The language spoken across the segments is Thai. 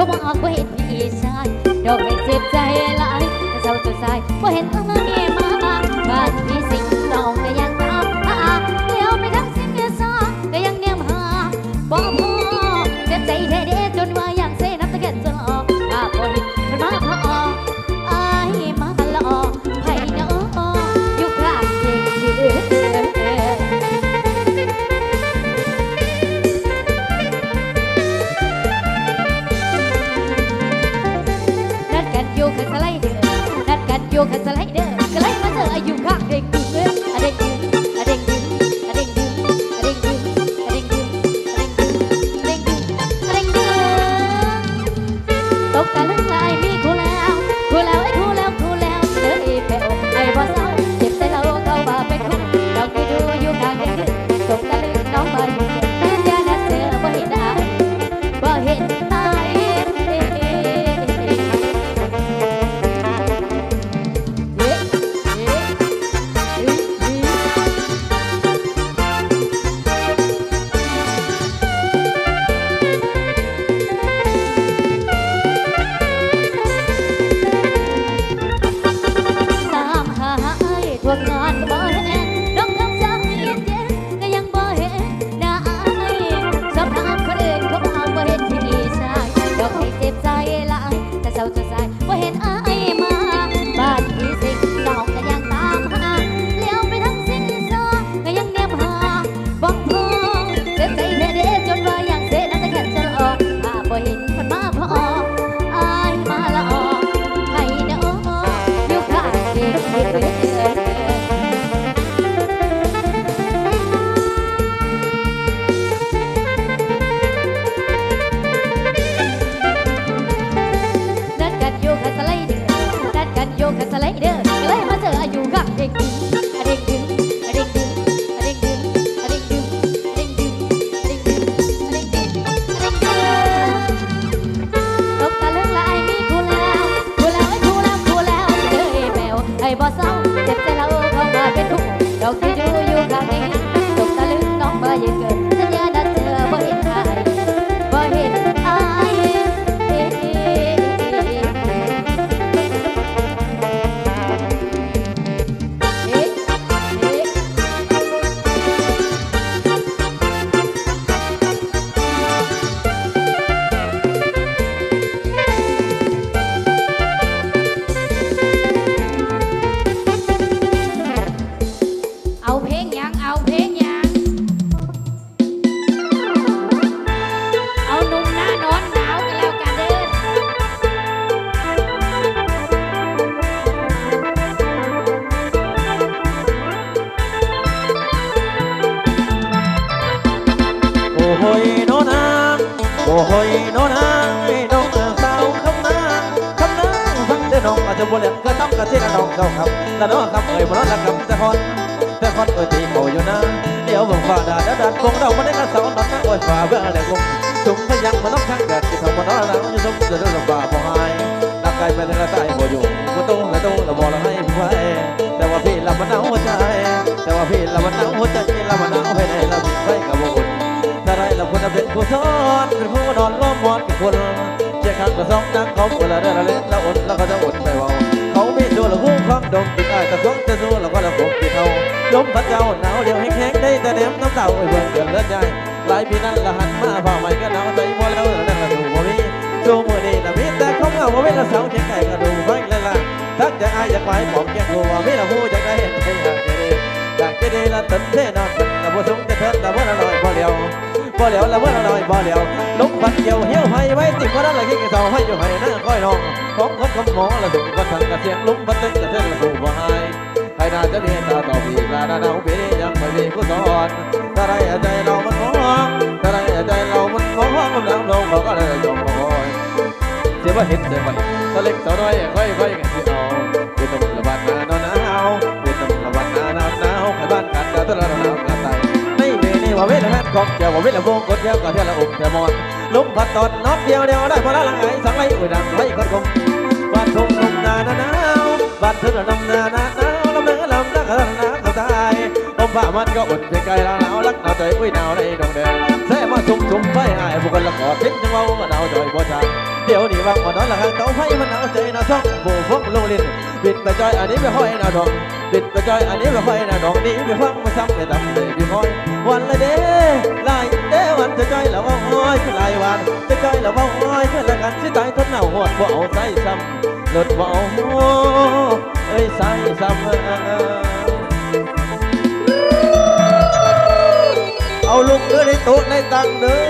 ผู้าอกว่าเห็นพี่ชายดอกไม่เจ็บใจหลายเศร้าตัวสายว่าเห็นอะไ you get the lady. ว่างาน โอ้โหยโนนางไอ้น้องสาวคำนางคำนางฟังเด้อน้องอาจจะบ่เล่นก็ต้องกระเทียนน้องเจ้าครับแล้วน้องครับเอ่ยบ่รอนละครับแต่คนแต่คนเอ่ยตีเขาอยู่นะเดี๋ยวบิ่งฟ้าดาดัดาคงเราบ่ได้กระเสาดอกนะโอ้ยฟ้าเบื่อแล้วคงจุ่มพยังมันต้องทางแดดที่เขาบ่นอนแล้วอยู่สมจะเรื่องฟ้าบ่หายนักไกลไปทางใต้บ่อยู่บ่ตู้ละตู้ละบ่ละให้ผู้ไว้แต่ว่าพี่ละมันหนาวใจ แต่ว่าพี่ละมันหนาวใจละมันหนาวให้ได้ละพี่ไฟกับบ่อุ่นถ้าได้เราควรจะเป็นผู้สอนเป็ นอนล้อมมอนกับคนเจ้าข้างก็สองนักเขาเวลาได้ละเล่นละอุ่นแล้วก็จะอุ่นไปว่าเขาไมีตัวละหูคล้องดงติดอ้ายแต่คงจะสู้แล้วก็ละคงที่เขาลมพัดเจ้าหนาวเดียวให้แข็งได้แต่แนมน้ำเต่าไอ้เบิ่งเกินเลือดใหญ่หลายปีนั้นละหันมาผ่าใหม่ก็หนาวใจบ่แล้วนั่นละดูบ่มีชูมือนี่ละมีแต่เขาเอาว่าเวลาเสาเชียงไก่ก็ดูไฟเลยล่ะทักจะอายจะไปบอกแกกลัวมีละหูจะได้เห็นให้อยากจะดีอยากจะดีละตึนเท่นอนละบ่สงจะเถิดละบ่ละน้อยบ่เดียว บ่เหลียวละเมื่อน้อยบ่เหลียวลุกพันเกี่ยวเหี้ยวไฟไว้ติดว่านั้นละคิดกันเสาให้อยู่ให้หน้าก้อยน้องของคนคำหมอละดุก็ทันกระเสียงลุกพันตึ้งกระเทือนละสู่บ่หายใครน่าจะเมีตาต่อปีกลาดาดาวปียังไม่มีผู้สอนถ้าไรใจเรามันมองถ้าไรใจเรามันมองกำลังลงเขาก็เลยยอมคอยเสียว่าเห็นเสียไปตะเล็กตะน้อยค่อยค่อยกันเอาเป็น ของเจ้าว่าเวทละวงกดเดียวก็เท่าละอกเท่ามอนลุกพัดตอนน็อตเดียวเดียวได้พละละไงสังไรอุ้ยดังไรคนคงบ้านทุ่งลมนาหนาวบ้านเธอลมนาหนาวลมเนื้อลมนักหนาเขาตายลมฝ่ามันก็อุ่นไกลละหนาวรักหนาวใจอุ้ยหนาวในดงแดงแซ่มาจุ่มจุ่มไฟอายบุกันละขอเพ่งจังเว้ามันเอาจอยบ่จางเดี๋ยวนี้ว่างบ่นอนละข้างเตาไฟมันเอาวใจนะช่องโบฟกลงลิ้นบิดไปจอยอันนี้ไปห้อยหนาดองบิดไปจอยอันนี้ไปห้อยหนาดองนี่ไปฟังมาซ้ำไปตำเลยพี่ห้อย วันละเด้ลายเด้วันจะจอยละว่าห้อยคือลายวัน จะจอยละว่าห้อยคือละกันสิตายทนหนาวหอดบ่เอาใส่ซ้ำลดบ่เอาเอ้ยใส่ซ้ำเอาลูกเด้อในโต๊ะในตังเด้อ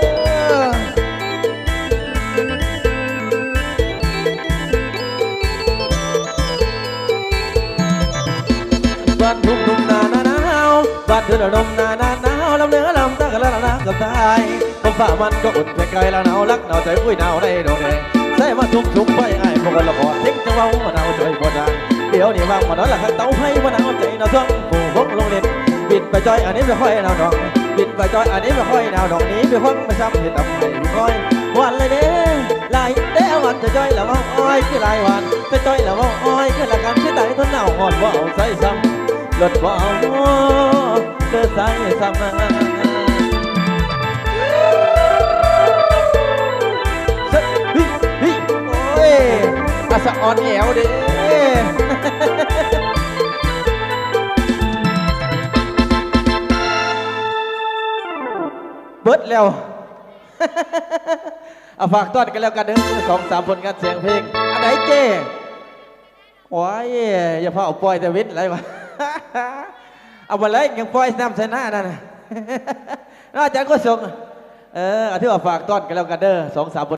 บ้านทุ่งทุ่งนาหนาหนาวบ้านเธอระดมนาหนาหนา ลำเนื้อลำตากันละละกับตายผมฝ่ามันก็อุ่นไกลๆละหนาวรักหนาวใจปุ้ยหนาวในโดนแดงใส่มาทุ่มทุ่มไปไอ้พวกกันละพอทิ้งจะเว้าหนาวใจบ่ดังเดี๋ยวนี้ว่างมาน้อยละข้างเตาให้ว่าหนาวใจหนาวท้องผู้พกลงเล่นบิดไปจอยอันนี้ไม่ค่อยหนาวดอกบิดไปจอยอันนี้ไม่ค่อยหนาวดอกนี้ไปฟังมาซ้ำเห็นตำให้พี่ค่อยวันเลยเด้ลายเด้วันจะจอยแล้วว่าอ้อยคือลายวันจะจอยแล้วว่าอ้อยคือละกันที่ตายทนหนาวหอนว่าเอาใส่ซ้ำลดว่าเอาเด้อ ใส่ซ้ำเฮ้ยเฮ้ยโอ้ยอาสะออนแอวเด้เบิดแล้วเอาฝากต้อนกันแล้วกันเด้อสองสามผลงานเสียงเพลงอันไหนเจ้โอ้ยอย่าพาเอาปล่อยแต่วิทย์อะไรวะ เอามาเลยยังปล่อยน้ำใส่หน้านั่นน่ะน่าจะก็ส่งเอออที่ว่าฝากต้อนกันแล้วกันเด้อสองสามบท